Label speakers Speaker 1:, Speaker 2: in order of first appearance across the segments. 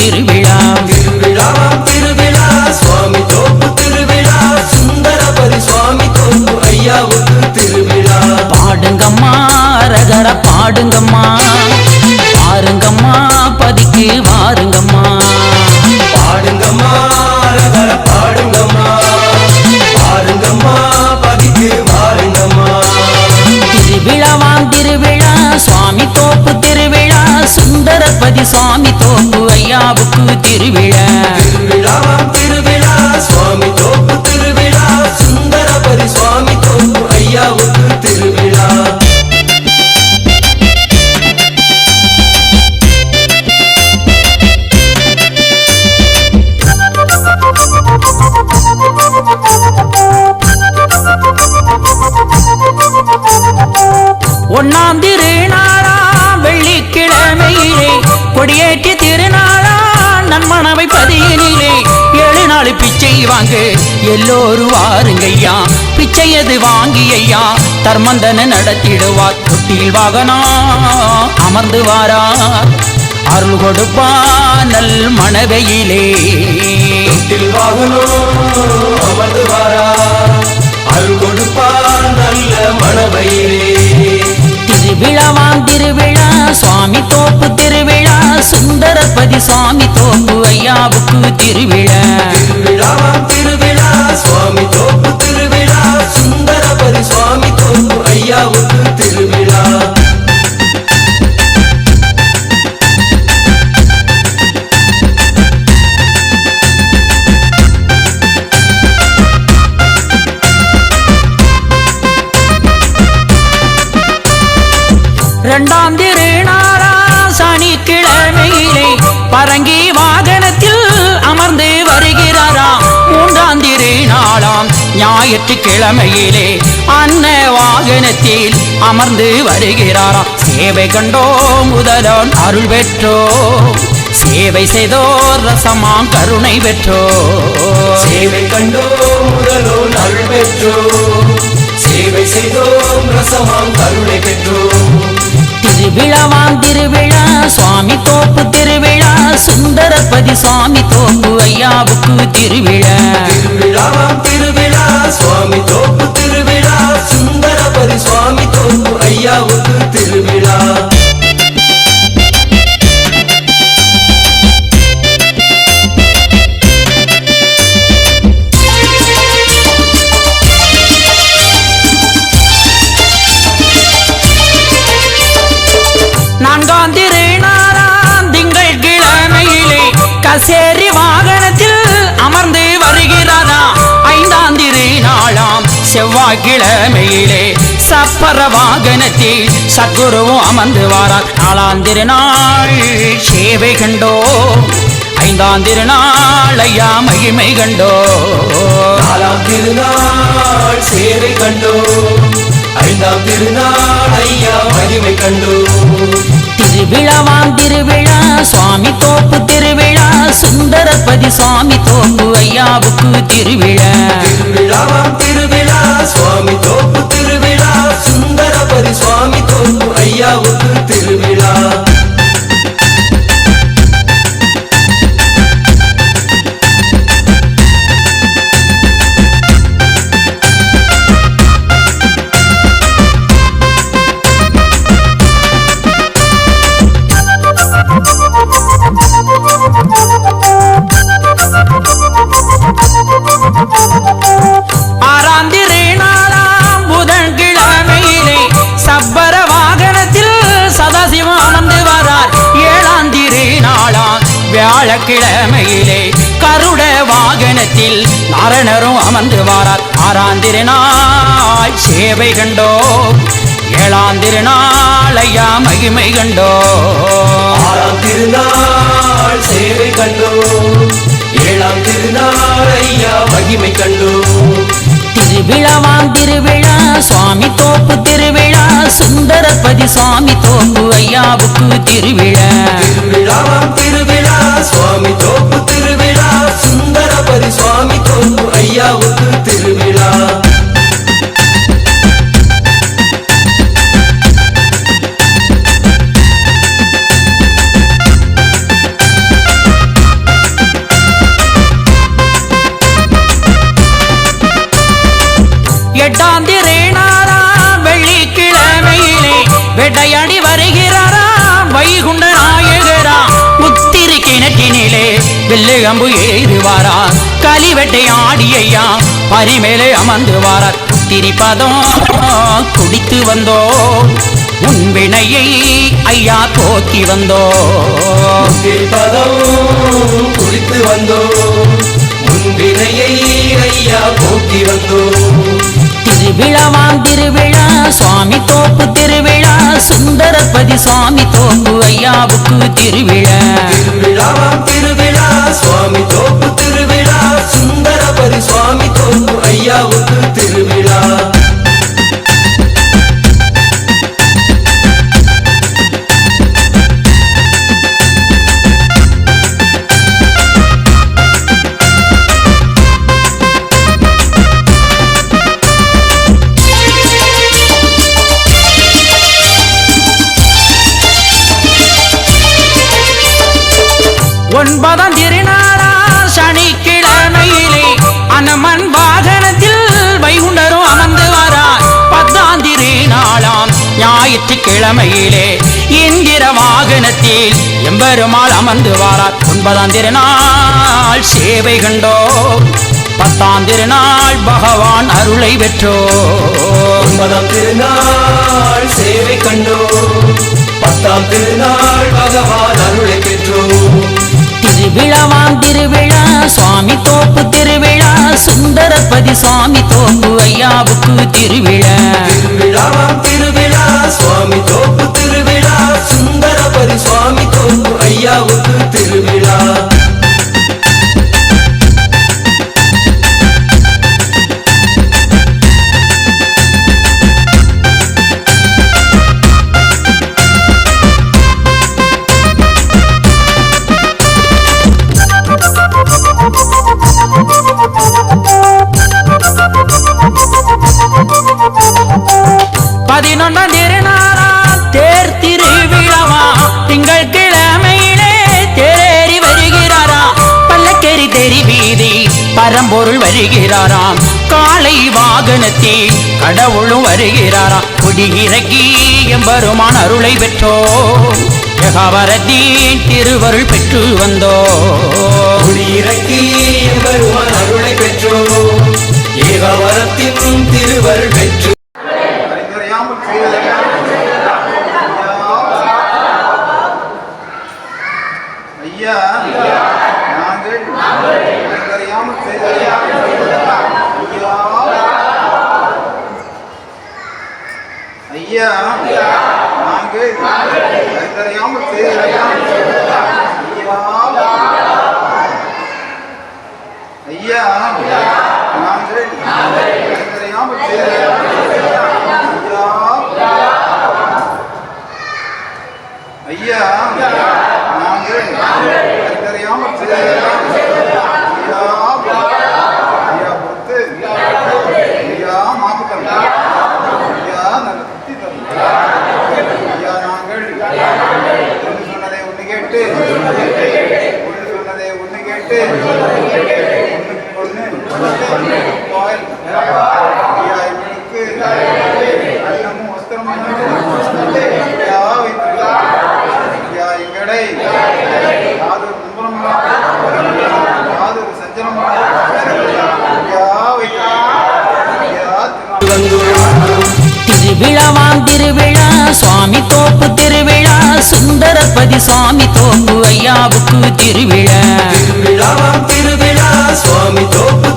Speaker 1: திருவிழா சுந்தரபதி சுவாமி தோப்பு ஐயாவுக்கு திருவிழா கொடியேற்றி திருநாளா நன்மணவை பதியினிலே ஏழு நாள் பிச்சை வாங்க. எல்லோரும் வாருங்கய்யா பிச்சையது வாங்கி ஐயா தர்மந்தன நடத்திடுவார் தொட்டில் வாகனா அமர்ந்து வாரா. அருள் கொடுப்பா நல்
Speaker 2: வாகனோ அமர்ந்து வாரா. அருள் கொடுப்பார் நல்ல மனவயிலே.
Speaker 1: திருவிழாவாம் திருவிழா சுவாமி தோப்பு சுந்தரபதி சுவாமி தோப்பு ஐயாவுக்கு திருவிழா.
Speaker 2: திருவிழாவாம் திருவிழா.
Speaker 1: ஞாயிற்றுக்கிழமையிலே அன்ன வாகனத்தில் அமர்ந்து வருகிறாரா சேவை கண்டோ முதலோன் அருள் பெற்றோ. சேவை செய்தோர் ரசமாம் கருணை பெற்றோ.
Speaker 2: சேவை கண்டோம் முதலோ அருள் பெற்றோம் சேவை செய்தோம் ரசமாம் கருணை பெற்றோம்
Speaker 1: திருவிழாவாம் திருவிழா சுவாமி தோப்பு திருவிழா சுந்தரபதி சுவாமி தோப்பு ஐயாவுக்கு திருவிழா.
Speaker 2: திருவிழாவாம் திருவிழா சுவாமி தோப்பு திருவிழா சுந்தரபரி சுவாமி தோப்பு ஐயாவுக்கு திருவிழா.
Speaker 1: நான்காம் திருநாளாம் திங்கள் கிழமையிலே கசேரி திருநாளாம் செவ்வாய்க்கிழமையிலே சப்பர வாகனத்தில் சத்குருவும் அமர்ந்து வாரார். நாலாம் திருநாள் சேவை கண்டோ. ஐந்தாம் திருநாள் ஐயா மகிமை கண்டோ.
Speaker 2: நாலாம் திருநாள் சேவை கண்டோ. ஐந்தாம் திருநாள் ஐயா மகிமை கண்டோ.
Speaker 1: திருவிழாவாம் திருவிழா சுவாமி தோப்பு திருவிழா சுந்தரபதி சுவாமி தோப்பு ஐயாவுக்கு திருவிழா.
Speaker 2: திருவிழாவாம் திருவிழா சுவாமி தோப்பு திருவிழா சுந்தரபதி சுவாமி தோப்பு ஐயாவுக்கு திருவிழா.
Speaker 1: வியாழக்கிழமையிலே கருட வாகனத்தில் நாரணரும் அமர்ந்து வாரார். ஆறாம் திருநாள் சேவை கண்டோ ஏழாம் திருநாள் ஐயா மகிமை கண்டோ.
Speaker 2: ஆறாம் திருநாள் சேவை கண்டோம் ஏழாம் திருநாள் ஐயா மகிமை கண்டோம்
Speaker 1: திருவிழாவாம் திருவிழா சுவாமி தோப்பு திருவிழா சுந்தரபதி சுவாமி தோப்பு ஐயாவுக்கு திருவிழா.
Speaker 2: திருவிழாவாம் திருவிழா சுவாமி தோப்பு திருவிழா. சுந்தரபரி சுவாமி தோப்பு ஐயாவுக்கு திருவிழா.
Speaker 1: கிணற்றினிலே வெள்ளை அம்பு எய்துவாரா களி வேட்டையாடி ஐயா பரிமேலே அமர்ந்து வாரா உத்திரி பதம் குடித்து வந்தோ உன் வினையை ஐயா போக்கி வந்தோ.
Speaker 2: பதம் குடித்து வந்தோ முன்பினையை ஐயா போக்கி வந்தோ.
Speaker 1: திருவிழாவாம் திருவிழா சுவாமி தோப்பு திருவிழா சுந்தரபதி சுவாமி தோப்பு ஐயாவுக்கு திருவிழா.
Speaker 2: திருவிழாவாம் திருவிழா சுவாமி தோப்பு
Speaker 1: ஞாயிற்றுக்கிழமையிலே இந்திர வாகனத்தில் எம்பெருமாள் அமர்ந்து வாரார். ஒன்பதாம் திருநாள் சேவை கண்டோ பத்தாம் திருநாள் பகவான் அருளை பெற்றோ
Speaker 2: ஒன்பதாம் திருநாள் சேவை கண்டோ பத்தாம் திருநாள் பகவான் அருளை பெற்றோம்.
Speaker 1: திருவிழாவாம் திருவிழா சுவாமி தோப்பு திருவிழா சுந்தரபதி சுவாமி தோப்பு ஐயாவுக்கு திருவிழா.
Speaker 2: சுவாமி தோப்பு
Speaker 1: பரம்பொருள் வருகிறாராம். காலை வாகனத்தில் கடவுளும் வருகிறாராம். குடியிறக்கி எம்பெருமான் அருளை பெற்றோ யகாவரத்தின் திருவருள் பெற்று வந்தோ
Speaker 2: குடியிறக்கி வருவான் அருளை பெற்றோம். ஏகாவரத்தின் திருவருள் பெற்று
Speaker 3: ஐயா நாங்கள் alma feia.
Speaker 1: திருவிழாவாம் திருவிழா சுவாமி தோப்பு திருவிழா சுந்தரபதி சுவாமி தோப்பு ஐயாவுக்கு திருவிழா.
Speaker 2: திருவிழா சுவாமி தோப்பு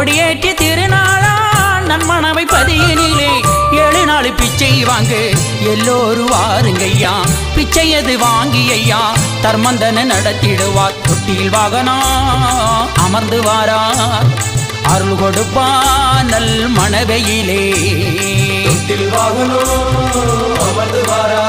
Speaker 1: கொடியேற்றி திருநாளா நன்மணவை பதியினிலே ஏழு நாள் பிச்சை வாங்கு. எல்லோரும் வாருங்கய்யா பிச்சையது வாங்கி ஐயா தர்மந்தன நடத்திடுவார் தொட்டியில் வாகனா அமர்ந்து வாரார் அருள் கொடுப்பா நல் மணவையிலே
Speaker 2: வாகனோ அமர்ந்து வாரா.